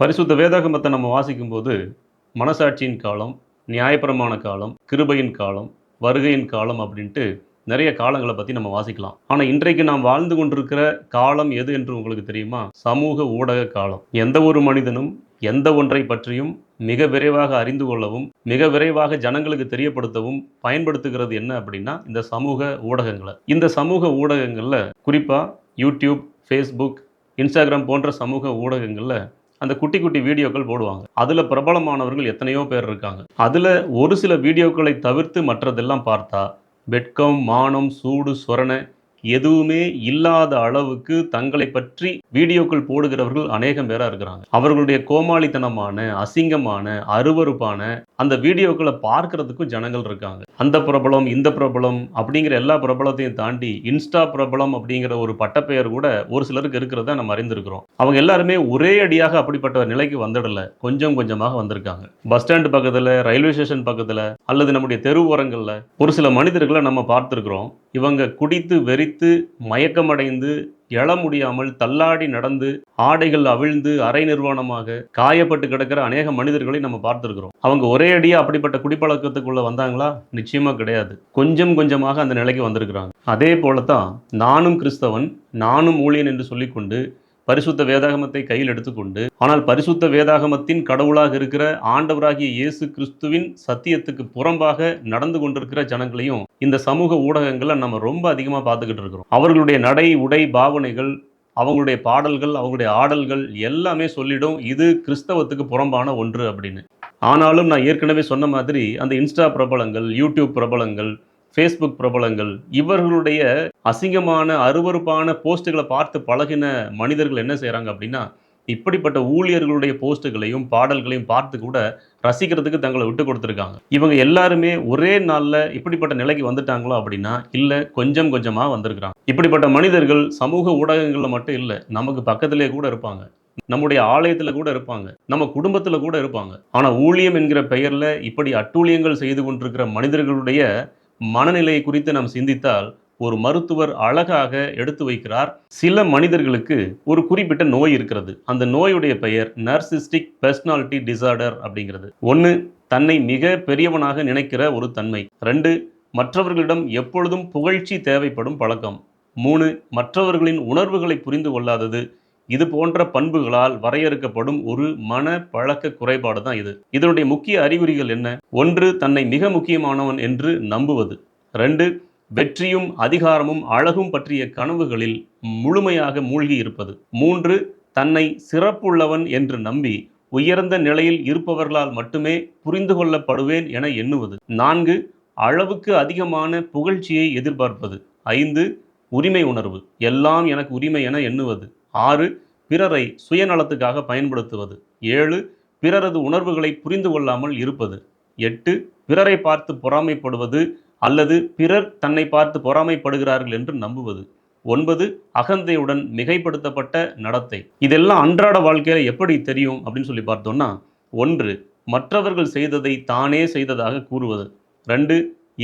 பரிசுத்த வேதாகமத்தை நம்ம வாசிக்கும்போது மனசாட்சியின் காலம் நியாயப்பிரமாண காலம் கிருபையின் காலம் வருகையின் காலம் அப்படின்ட்டு நிறைய காலங்களை பற்றி நம்ம வாசிக்கலாம். ஆனால் இன்றைக்கு நாம் வாழ்ந்து கொண்டிருக்கிற காலம் எது என்று உங்களுக்கு தெரியுமா? சமூக ஊடக காலம். எந்த ஒரு மனிதனும் எந்த ஒன்றை பற்றியும் மிக விரைவாக அறிந்து கொள்ளவும் மிக விரைவாக ஜனங்களுக்கு தெரியப்படுத்தவும் பயன்படுத்துகிறது என்ன அப்படின்னா இந்த சமூக ஊடகங்களை. இந்த சமூக ஊடகங்களில் குறிப்பாக யூடியூப் ஃபேஸ்புக் இன்ஸ்டாகிராம் போன்ற சமூக ஊடகங்களில் அந்த குட்டி குட்டி வீடியோக்கள் போடுவாங்க. அதில் பிரபலமானவர்கள் எத்தனையோ பேர் இருக்காங்க. அதில் ஒரு சில வீடியோக்களை தவிர்த்து மற்றதெல்லாம் பார்த்தா வெட்கம் மானம் சூடு சொரணை எதுவுமே இல்லாத அளவுக்கு தங்களை பற்றி வீடியோக்கள் போடுகிறவர்கள் அநேகம் பேராக இருக்கிறாங்க. அவர்களுடைய கோமாளித்தனமான அசிங்கமான அருவருப்பான அந்த வீடியோக்களை பார்க்கறதுக்கும் ஜனங்கள் இருக்காங்க. அந்த பிரபலம் இந்த பிரபலம் அப்படிங்கிற எல்லா பிரபலத்தையும் தாண்டி இன்ஸ்டா பிரபலம் அப்படிங்கிற ஒரு பட்டப்பெயர் கூட ஒரு சிலருக்கு இருக்கிறத நம்ம அறிந்திருக்கிறோம். அவங்க எல்லாருமே ஒரே அடியாக அப்படிப்பட்ட நிலைக்கு வந்துடல கொஞ்சம் கொஞ்சமாக வந்திருக்காங்க. பஸ் ஸ்டாண்டு பக்கத்தில் ரயில்வே ஸ்டேஷன் பக்கத்தில் அல்லது நம்முடைய தெரு ஓரங்களில் ஒரு சில மனிதர்களை நம்ம பார்த்துருக்குறோம். இவங்க குடித்து வெறித்து மயக்கமடைந்து எழ முடியாமல் தள்ளாடி நடந்து ஆடைகள் அவிழ்ந்து அரை நிர்வாணமாக காயப்பட்டு கிடக்கிற அநேக மனிதர்களை நம்ம பார்த்துருக்கிறோம். அவங்க ஒரே அடியாக அப்படிப்பட்ட குடிப்பழக்கத்துக்குள்ள வந்தாங்களா? நிச்சயமாக கிடையாது. கொஞ்சம் கொஞ்சமாக அந்த நிலைக்கு வந்திருக்கிறாங்க. அதே போல தான் நானும் கிறிஸ்தவன் நானும் ஊழியன் என்று சொல்லிக்கொண்டு பரிசுத்த வேதாகமத்தை கையில் எடுத்துக்கொண்டு ஆனால் பரிசுத்த வேதாகமத்தின் கடவுளாக இருக்கிற ஆண்டவராகிய இயேசு கிறிஸ்துவின் சத்தியத்துக்கு புறம்பாக நடந்து கொண்டிருக்கிற ஜனங்களையும் இந்த சமூக ஊடகங்களை நம்ம ரொம்ப அதிகமாக பார்த்துக்கிட்டு இருக்கிறோம். அவர்களுடைய நடை உடை பாவனைகள் அவங்களுடைய பாடல்கள் அவங்களுடைய ஆடல்கள் எல்லாமே சொல்லிடும் இது கிறிஸ்தவத்துக்கு புறம்பான ஒன்று அப்படின்னு. ஆனாலும் நான் ஏற்கனவே சொன்ன மாதிரி அந்த இன்ஸ்டா பிரபலங்கள் யூடியூப் பிரபலங்கள் ஃபேஸ்புக் பிரபலங்கள் இவர்களுடைய அசிங்கமான அருவருப்பான போஸ்ட்டுகளை பார்த்து பழகின மனிதர்கள் என்ன செய்கிறாங்க அப்படின்னா இப்படிப்பட்ட ஊழியர்களுடைய போஸ்ட்டுகளையும் பாடல்களையும் பார்த்து கூட ரசிக்கிறதுக்கு தங்களை விட்டு கொடுத்துருக்காங்க. இவங்க எல்லாருமே ஒரே நாளில் இப்படிப்பட்ட நிலைக்கு வந்துட்டாங்களோ அப்படின்னா இல்லை கொஞ்சம் கொஞ்சமாக வந்திருக்கிறாங்க. இப்படிப்பட்ட மனிதர்கள் சமூக ஊடகங்களில் மட்டும் இல்லை நமக்கு பக்கத்திலே கூட இருப்பாங்க. நம்முடைய ஆலயத்தில் கூட இருப்பாங்க. நம்ம குடும்பத்தில் கூட இருப்பாங்க. ஆனால் ஊழியம் என்கிற பெயரில் இப்படி அட்டூழியங்கள் செய்து கொண்டிருக்கிற மனிதர்களுடைய மனநிலையை குறித்து நாம் சிந்தித்தால் ஒரு மருத்துவர் அழகாக எடுத்து வைக்கிறார். சில மனிதர்களுக்கு ஒரு குறிப்பிட்ட நோய் இருக்கிறது. அந்த நோயுடைய பெயர் நர்சிஸ்டிக் பர்சனாலிட்டி டிசார்டர் அப்படிங்கிறது. ஒன்று தன்னை மிக பெரியவனாக நினைக்கிற ஒரு தன்மை. ரெண்டு மற்றவர்களிடம் எப்பொழுதும் புகழ்ச்சி தேவைப்படும் பழக்கம். மூணு மற்றவர்களின் உணர்வுகளை புரிந்து கொள்ளாதது இது போன்ற பண்புகளால் வரையறுக்கப்படும் ஒரு மன பழக்க குறைபாடு தான் இது. இதனுடைய முக்கிய அறிகுறிகள் என்ன? ஒன்று தன்னை மிக முக்கியமானவன் என்று நம்புவது. ரெண்டு வெற்றியும் அதிகாரமும் அழகும் பற்றிய கனவுகளில் முழுமையாக மூழ்கி இருப்பது. மூன்று தன்னை சிறப்புள்ளவன் என்று நம்பி உயர்ந்த நிலையில் இருப்பவர்களால் மட்டுமே புரிந்து கொள்ளப்படுவேன் என எண்ணுவது. நான்கு அளவுக்கு அதிகமான புகழ்ச்சியை எதிர்பார்ப்பது. ஐந்து உரிமை உணர்வு. எல்லாம் எனக்கு உரிமை என எண்ணுவது. ஆறு பிறரை சுயநலத்துக்காக பயன்படுத்துவது. ஏழு பிறரது உணர்வுகளை புரிந்து கொள்ளாமல் இருப்பது. எட்டு பிறரை பார்த்து பொறாமைப்படுவது அல்லது பிறர் தன்னை பார்த்து பொறாமைப்படுகிறார்கள் என்று நம்புவது. ஒன்பது அகந்தையுடன் மிகைப்படுத்தப்பட்ட நடத்தை. இதெல்லாம் அன்றாட வாழ்க்கையில் எப்படி தெரியும் அப்படின்னு சொல்லி பார்த்தோம்னா ஒன்று மற்றவர்கள் செய்ததை தானே செய்ததாக கூறுவது. ரெண்டு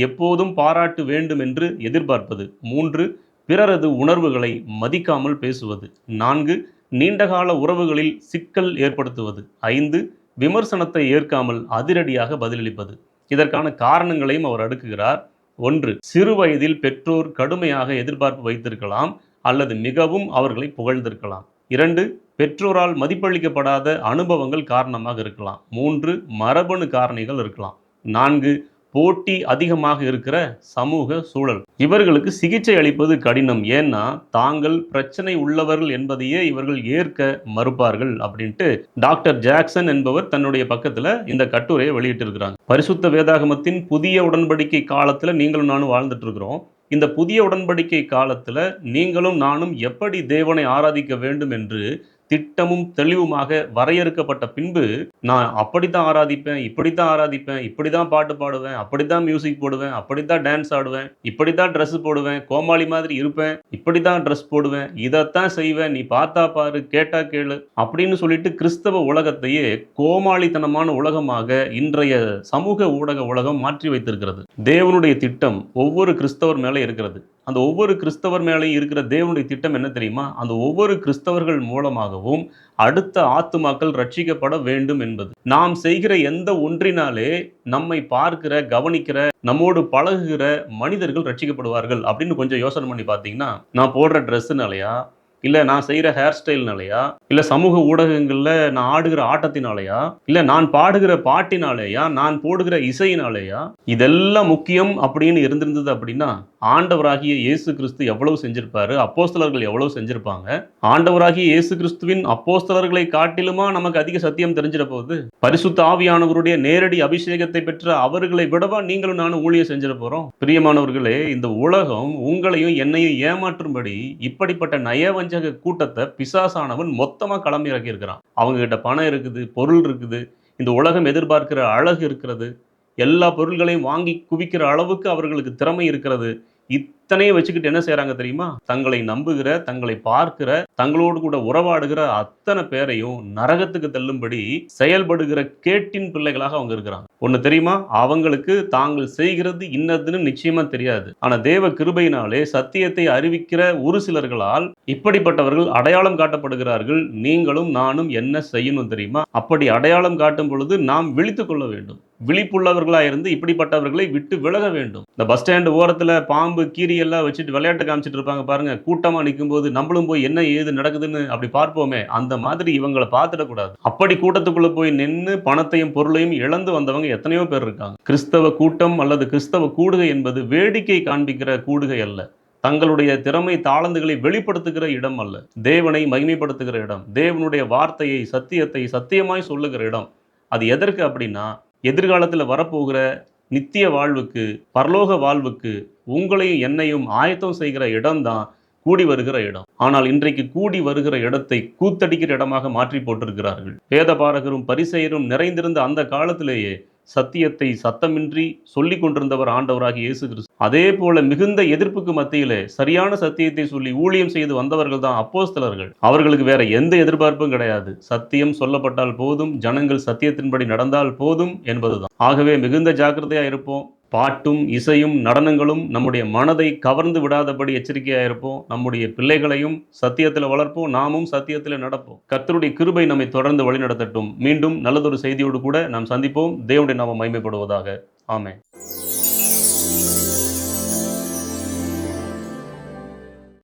எப்போதும் பாராட்டு வேண்டும் என்று எதிர்பார்ப்பது. மூன்று பிறரது உணர்வுகளை மதிக்காமல் பேசுவது. நான்கு நீண்டகால உறவுகளில் சிக்கல் ஏற்படுத்துவது. ஐந்து விமர்சனத்தை ஏற்காமல் அதிரடியாக பதிலளிப்பது. இதற்கான காரணங்களையும் அவர் அடுக்குகிறார். ஒன்று சிறு வயதில் பெற்றோர் கடுமையாக எதிர்பார்ப்பு வைத்திருக்கலாம் அல்லது மிகவும் அவர்களை புகழ்ந்திருக்கலாம். இரண்டு பெற்றோரால் மதிப்பளிக்கப்படாத அனுபவங்கள் காரணமாக இருக்கலாம். மூன்று மரபணு காரணிகள் இருக்கலாம். நான்கு போட்டி அதிகமாக இருக்கிற சமூக சூழல். இவர்களுக்கு சிகிச்சை அளிப்பது கடினம். ஏன்னா தாங்கள் பிரச்சனை உள்ளவர்கள் என்பதையே இவர்கள் ஏற்க மறுப்பார்கள் அப்படின்ட்டு டாக்டர் ஜாக்சன் என்பவர் தன்னுடைய பக்கத்தில் இந்த கட்டுரையை வெளியிட்டிருக்கிறாங்க பரிசுத்த வேதாகமத்தின் புதிய உடன்படிக்கை காலத்தில் நீங்களும் நானும் வாழ்ந்துட்டு இருக்கிறோம் இந்த புதிய உடன்படிக்கை காலத்தில் நீங்களும் நானும் எப்படி தேவனை ஆராதிக்க வேண்டும் என்று திட்டமும் தெளிவுமாக வரையறுக்கப்பட்ட பின்பு நான் அப்படித்தான் ஆராதிப்பேன் இப்படித்தான் ஆராதிப்பேன் இப்படிதான் பாட்டு பாடுவேன் அப்படித்தான் மியூசிக் போடுவேன் அப்படித்தான் டான்ஸ் ஆடுவேன் இப்படித்தான் ட்ரெஸ் போடுவேன் கோமாளி மாதிரி இருப்பேன் இப்படித்தான் ட்ரெஸ் போடுவேன் இதைத்தான் செய்வேன் நீ பார்த்தா பாரு கேட்டா கேளு அப்படின்னு சொல்லிட்டு கிறிஸ்தவ உலகத்தையே கோமாளித்தனமான உலகமாக இன்றைய சமூக ஊடக உலகம் மாற்றி வைத்திருக்கிறது. தேவனுடைய திட்டம் ஒவ்வொரு கிறிஸ்தவர் மேலே இருக்கிறது. அந்த ஒவ்வொரு கிறிஸ்தவர் மேலேயும் இருக்கிற தேவனுடைய திட்டம் என்ன தெரியுமா? அந்த ஒவ்வொரு கிறிஸ்தவர்கள் மூலமாகவும் அடுத்த ஆத்துமாக்கள் ரட்சிக்கப்பட வேண்டும் என்பது. நாம் செய்கிற எந்த ஒன்றினாலே நம்மை பார்க்கிற கவனிக்கிற நம்மோடு பழகுகிற மனிதர்கள் ரட்சிக்கப்படுவார்கள் அப்படின்னு கொஞ்சம் யோசனை பண்ணி பார்த்தீங்கன்னா நான் போடுற ட்ரெஸ்ஸுனாலையா இல்லை நான் செய்கிற ஹேர் ஸ்டைல்னாலையா இல்லை சமூக ஊடகங்களில் நான் ஆடுகிற ஆட்டத்தினாலேயா? இல்லை நான் பாடுகிற பாட்டினாலேயா? நான் போடுகிற இசையினாலேயா? இதெல்லாம் முக்கியம் அப்படின்னு இருந்திருந்தது அப்படின்னா ஆண்டவராகிய இயேசு கிறிஸ்து எவ்வளவு செஞ்சிருப்பாரு? அப்போஸ்தலர்கள் எவ்வளவு செஞ்சிருப்பாங்க? ஆண்டவராகிய இயேசு கிறிஸ்துவின் அப்போஸ்தலர்களை காட்டிலுமா நமக்கு அதிக சத்தியம் தெரிஞ்சிட போகுது? பரிசுத்த ஆவியானவருடைய நேரடி அபிஷேகத்தை பெற்ற அவர்களை விடவா நீங்களும் நானும் ஊழியம் செஞ்சிட போறோம்? பிரியமானவர்களே இந்த உலகம் உங்களையும் என்னையும் ஏமாற்றும்படி இப்படிப்பட்ட நயவஞ்சக கூட்டத்தை பிசாசானவன் மொத்த மொத்தமாக களம் இறக்கி இருக்கிறான். அவங்க கிட்ட பணம் இருக்குது பொருள் இருக்குது இந்த உலகம் எதிர்பார்க்கிற அழகு இருக்கிறது எல்லா பொருள்களையும் வாங்கி குவிக்கிற அளவுக்கு அவர்களுக்கு திறமை இருக்கிறது இத்தனையும் வச்சுக்கிட்டு என்ன செய்றாங்க தெரியுமா? தங்களை நம்புகிற தங்களை பார்க்கிற தங்களோடு கூட உறவாடுகிற அத்தனை பேரையும் நரகத்துக்கு தள்ளும்படி செயல்படுகிற கேட்டின் பிள்ளைகளாக அவங்க இருக்கிறாங்க. ஒண்ணு தெரியுமா? அவங்களுக்கு தாங்கள் செய்கிறது இன்னதுன்னு நிச்சயமா தெரியாது. ஆனா தேவ கிருபையினாலே சத்தியத்தை அறிவிக்கிற ஒரு சிலர்களால் இப்படிப்பட்டவர்கள் அடையாளம் காட்டப்படுகிறார்கள். நீங்களும் நானும் என்ன செய்யணும் தெரியுமா? அப்படி அடையாளம் காட்டும் பொழுது நாம் விழித்துக் கொள்ள வேண்டும். விழிப்புள்ளவர்களாயிருந்து இப்படிப்பட்டவர்களை விட்டு விலக வேண்டும். இந்த பஸ் ஸ்டாண்டு ஓரத்துல பாம்பு கீரி எல்லாம் வச்சுட்டு விளையாட்டு காமிச்சிட்டு இருப்பாங்க பாருங்க. கூட்டமா நிற்கும் போது நம்மளும் போய் என்ன ஏது நடக்குதுன்னு அப்படி பார்ப்போமே. அந்த மாதிரி இவங்களை பார்த்துடக்கூடாது அப்படி கூட்டத்துக்குள்ள போய் நின்று பணத்தையும் பொருளையும் இழந்து வந்தவங்க எத்தனையோ பேர் இருக்காங்க. கிறிஸ்தவ கூட்டம் அல்லது கிறிஸ்தவ கூடுகை என்பது வேடிக்கை காண்பிக்கிற கூடுகை அல்ல. தங்களுடைய திறமை தாளந்துகளை வெளிப்படுத்துகிற இடம் அல்ல. தேவனை மகிமைப்படுத்துகிற இடம். தேவனுடைய வார்த்தையை சத்தியத்தை சத்தியமாய் சொல்லுகிற இடம். அது எதற்கு அப்படின்னா எதிர்காலத்தில் வரப்போகிற நித்திய வாழ்வுக்கு பரலோக வாழ்வுக்கு உங்களையும் என்னையும் ஆயத்தம் செய்கிற இடம்தான் கூடி வருகிற இடம். ஆனால் இன்றைக்கு கூடி வருகிற இடத்தை கூத்தடிக்கிற இடமாக மாற்றி போட்டிருக்கிறார்கள். வேத பாரகரும் பரிசெயரும் நிறைந்திருந்த அந்த காலத்திலேயே சத்தியத்தை சத்தமின்றி சொல்லிக் கொண்டிருந்தவர் ஆண்டவராகி இயேசு கிறிஸ்து. அதே போல மிகுந்த எதிர்ப்புக்கு மத்தியிலே சரியான சத்தியத்தை சொல்லி ஊழியம் செய்து வந்தவர்கள் தான் அப்போஸ்தலர்கள். அவர்களுக்கு வேற எந்த எதிர்பார்ப்பும் கிடையாது. சத்தியம் சொல்லப்பட்டால் போதும் ஜனங்கள் சத்தியத்தின்படி நடந்தால் போதும் என்பதுதான். ஆகவே மிகுந்த ஜாக்கிரதையா இருப்போம். பாட்டும் இசையும் நடனங்களும் நம்முடைய மனதை கவர்ந்து விடாதபடி எச்சரிக்கையாக இருப்போம். நம்முடைய பிள்ளைகளையும் சத்தியத்தில் வளர்ப்போம். நாமும் சத்தியத்தில் நடப்போம். கர்த்தருடைய கிருபை நம்மை தொடர்ந்து வழிநடத்தட்டும். மீண்டும் நல்லதொரு செய்தியோடு கூட நாம் சந்திப்போம். தேவனுடைய நாமம் மைமைப்படுவதாக ஆமே